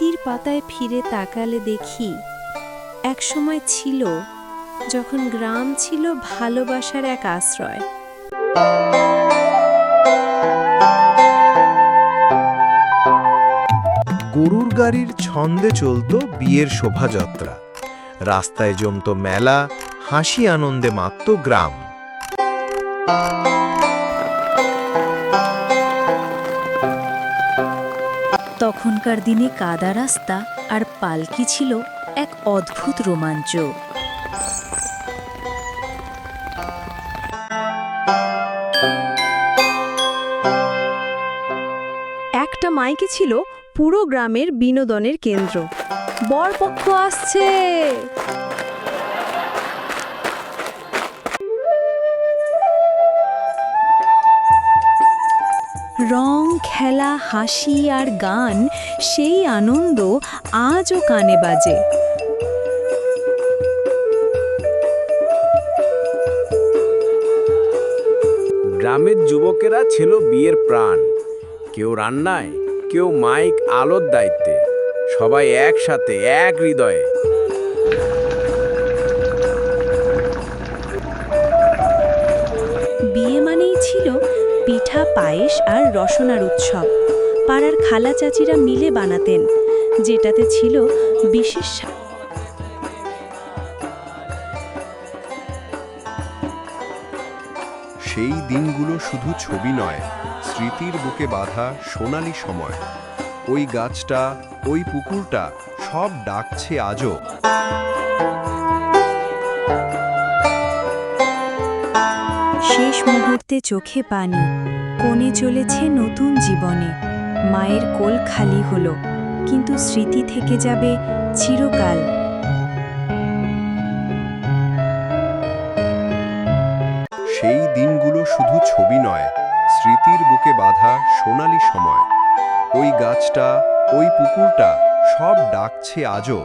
পাতায় ফিরে তাকালে দেখি এক সময় ছিল, যখন গ্রাম ছিল ভালোবাসার এক আশ্রয়। গরুর গাড়ির ছন্দে চলতো বিয়ের শোভাযাত্রা। রাস্তায় জমতো মেলা, হাসি আনন্দে মাত্র গ্রাম। তখনকার দিনে কাদা রাস্তা আর পালকি ছিল এক অদ্ভুত রোমাঞ্চ। একটা মাইকে ছিল পুরো গ্রামের বিনোদনের কেন্দ্র। বরপক্ষ আসছে! রং, খেলা, হাসি আর গান, সেই আনন্দ আজও কানে বাজে। গ্রামের যুবকেরা ছিল বিয়ের প্রাণ। কেউ রান্নায়, কেউ মাইক আলোর দায়িত্বে। সবাই একসাথে, এক হৃদয়ে। পিঠা পায়েস আর রসনার উৎসব। পাড়ার খালা চাচিরা মিলে বানাতেন যেটাতে ছিল বিশেষ সেই দিনগুলো শুধু ছবি নয় স্মৃতির বুকে বাঁধা সোনালি সময়। ওই গাছটা ওই পুকুরটা সব ডাকছে আজও। শেষ মুহূর্তে চোখে পানি কোণে চলেছে নতুন জীবনে। মায়ের কোল খালি হলো, কিন্তু স্মৃতি থেকে যাবে চিরকাল। সেই দিনগুলো শুধু ছবি নয়, স্মৃতির বুকে বাঁধা সোনালি সময়। ওই গাছটা, ওই পুকুরটা সব ডাকছে আজও।